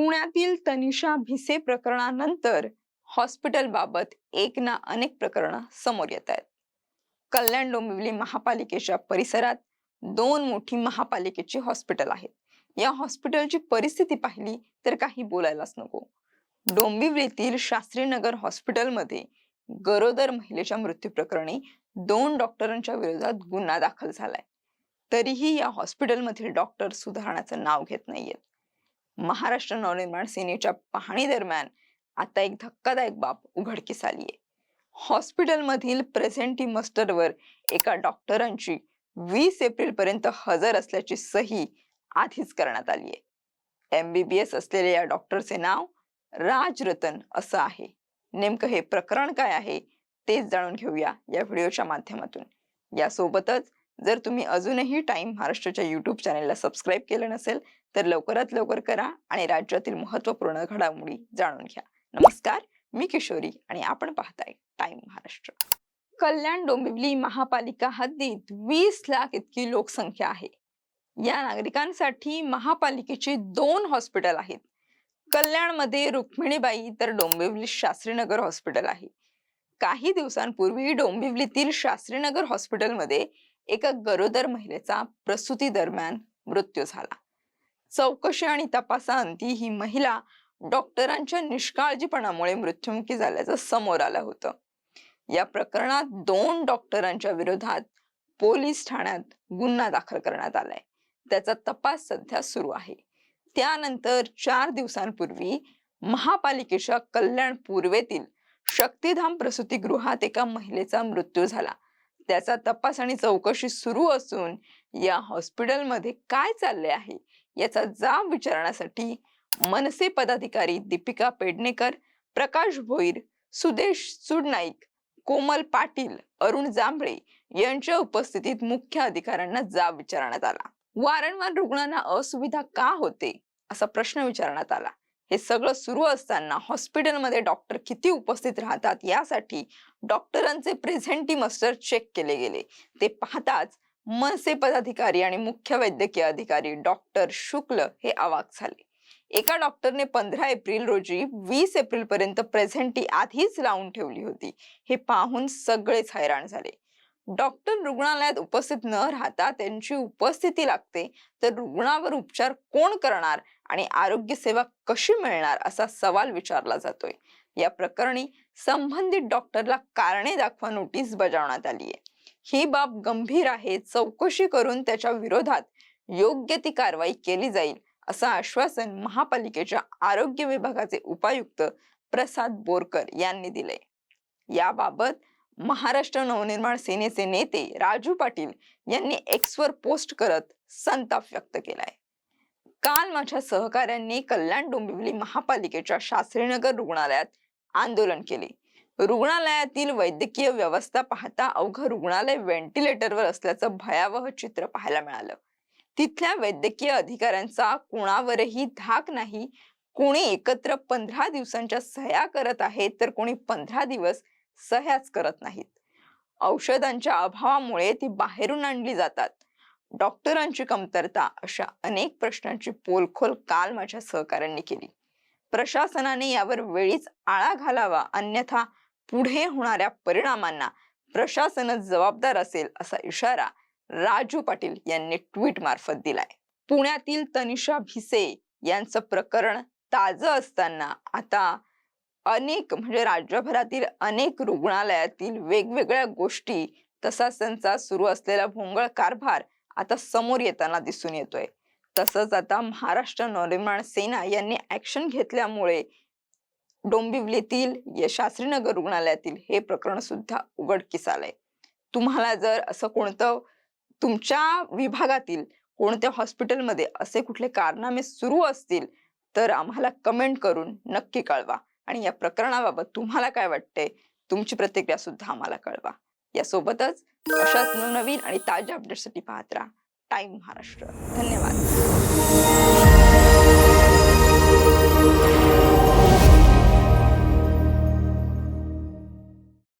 पुण्यातील तनिषा भिसे प्रकरणानंतर हॉस्पिटल बाबत एक ना अनेक प्रकरणं समोर येत आहेत. कल्याण डोंबिवली महापालिकेच्या परिसरात दोन मोठी महापालिकेची हॉस्पिटल आहेत. या हॉस्पिटलची परिस्थिती पाहिली तर काही बोलायलाच नको. डोंबिवलीतील शास्त्रीनगर हॉस्पिटलमध्ये गरोदर महिलेच्या मृत्यू प्रकरणी दोन डॉक्टरांच्या विरोधात गुन्हा दाखल झालाय. तरीही या हॉस्पिटलमधील डॉक्टर सुधारण्याचं नाव घेत नाहीयेत. महाराष्ट्र नवनिर्माण सेनेच्या पाहणी दरम्यान आता एक धक्कादायक बाब उघडकीस आली आहे. हॉस्पिटलमधील प्रेझेंटी मस्टरवर एका डॉक्टरांची वीस एप्रिल पर्यंत हजर असल्याची सही आधीच करण्यात आली आहे. एमबीबीएस असलेल्या या डॉक्टरचे नाव राज रतन असं आहे. नेमकं हे प्रकरण काय आहे तेच जाणून घेऊया या व्हिडिओच्या माध्यमातून. यासोबतच जर तुम्ही अजूनही टाइम महाराष्ट्राच्या युट्यूब चॅनेलला सबस्क्राईब केलं नसेल तर लवकरात लवकर करा आणि राज्यातील महत्त्वपूर्ण घडामोडी जाणून घ्या. नमस्कार मी किशोरी आणि आपण पाहताय टाइम महाराष्ट्र. कल्याण डोंबिवली महापालिका हद्दीत वीस लाख इतकी लोकसंख्या आहे. या नागरिकांसाठी महापालिकेची दोन हॉस्पिटल आहेत. कल्याणमध्ये रुक्मिणीबाई तर डोंबिवली शास्त्रीनगर हॉस्पिटल आहे. काही दिवसांपूर्वी डोंबिवलीतील शास्त्रीनगर हॉस्पिटलमध्ये एका गरोदर महिलेचा प्रसूती दरम्यान मृत्यू झाला. चौकशी आणि तपासाअंती ही महिला डॉक्टरांच्या निष्काळजीपणामुळे मृत्युमुखी झाल्याचं समोर आलं होतं. या प्रकरणात दोन डॉक्टरांच्या विरोधात पोलीस ठाण्यात गुन्हा दाखल करण्यात आलाय. त्याचा तपास सध्या सुरू आहे. त्यानंतर चार दिवसांपूर्वी महापालिकेच्या कल्याण पूर्वेतील शक्तिधाम प्रसूतीगृहात एका महिलेचा मृत्यू झाला. त्याचा तपास आणि चौकशी सुरू असून या हॉस्पिटलमध्ये काय चालले आहे याचा जाब विचारण्यासाठी मनसे पदाधिकारी दीपिका पेडणेकर प्रकाश भोईर सुदेश सुडनाईक कोमल पाटील अरुण जांभळे यांच्या उपस्थितीत मुख्य अधिकाऱ्यांना जाब विचारण्यात आला. वारंवार रुग्णांना असुविधा का होते असा प्रश्न विचारण्यात आला. हे सगळं सुरू असताना हॉस्पिटलमध्ये डॉक्टर किती उपस्थित राहतात यासाठी डॉक्टरांचे प्रेझेंटी मस्टर चेक केले गेले. ते पाहताच मनसे पदाधिकारी आणि मुख्य वैद्यकीय अधिकारी डॉक्टर शुक्ल हे अवाक झाले. एका डॉक्टरने पंधरा एप्रिल रोजी वीस एप्रिल पर्यंत प्रेझेंटी आधीच लावून ठेवली होती. हे पाहून सगळेच हैराण झाले. डॉक्टर रुग्णालयात उपस्थित न राहता त्यांची उपस्थिती लागते. तर रुग्णावर उपचार कोण करणार आणि आरोग्य सेवा कशी मिळणार असा सवाल विचारला जातोय. या प्रकरणी संबंधित डॉक्टरला कारणे दाखवा नोटीस बजावण्यात आली आहे. ही बाब गंभीर आहे. चौकशी करून त्याच्या विरोधात योग्य ती कारवाई केली जाईल असं आश्वासन महापालिकेच्या आरोग्य विभागाचे उपायुक्त प्रसाद बोरकर यांनी दिले याबाबत महाराष्ट्र नवनिर्माण सेनेचे नेते राजू पाटील यांनी एक्सवर पोस्ट करत संताप व्यक्त केलाय. काल माझ्या सहकाऱ्यांनी कल्याण डोंबिवली महापालिकेच्या शास्त्रीनगर रुग्णालयात आंदोलन केले. रुग्णालयातील वैद्यकीय व्यवस्था पाहता अवघं रुग्णालय व्हेंटिलेटरवर असल्याचं भयावह चित्र पाहायला मिळालं. तिथल्या वैद्यकीय अधिकाऱ्यांचा कोणावरही धाक नाही. कोणी एकत्र पंधरा दिवसांच्या सह्या करत आहेत तर कोणी पंधरा दिवस सह्याच करत नाहीत. औषधांच्या अभावामुळे ती बाहेरून आणली जातात. डॉक्टरांची कमतरता अशा अनेक प्रश्नांची पोलखोल काल माझ्या सहकाऱ्यांनी केली. प्रशासनाने यावर वेळीच आळा घालावा अन्यथा पुढे होणाऱ्या परिणामांना प्रशासनच जबाबदार असेल असा इशारा राजू पाटील यांनी ट्विट मार्फत दिलाय. पुण्यातील तनिषा भिसे यांचं प्रकरण ताजं असताना आता अनेक म्हणजे राज्यभरातील अनेक रुग्णालयातील वेगवेगळ्या गोष्टी तसाच त्यांचा सुरू असलेला भोंगळ कारभार आता समोर येताना दिसून येतोय. तसंच आता महाराष्ट्र नवनिर्माण सेना यांनी ऍक्शन घेतल्यामुळे डोंबिवलीतील शास्त्रीनगर रुग्णालयातील हे प्रकरण सुद्धा उघडकीस आलंय. तुम्हाला जर असं कोणतं तुमच्या विभागातील कोणत्या हॉस्पिटलमध्ये असे कुठले कारनामे सुरू असतील तर आम्हाला कमेंट करून नक्की कळवा. आणि या प्रकरणाबाबत तुम्हाला काय वाटते तुमची प्रतिक्रिया सुद्धा आम्हाला कळवा. यासोबतच अशाच नवनवीन आणि ताज्या अपडेटसाठी पाहत राहा. टाइम महाराष्ट्र धन्यवाद.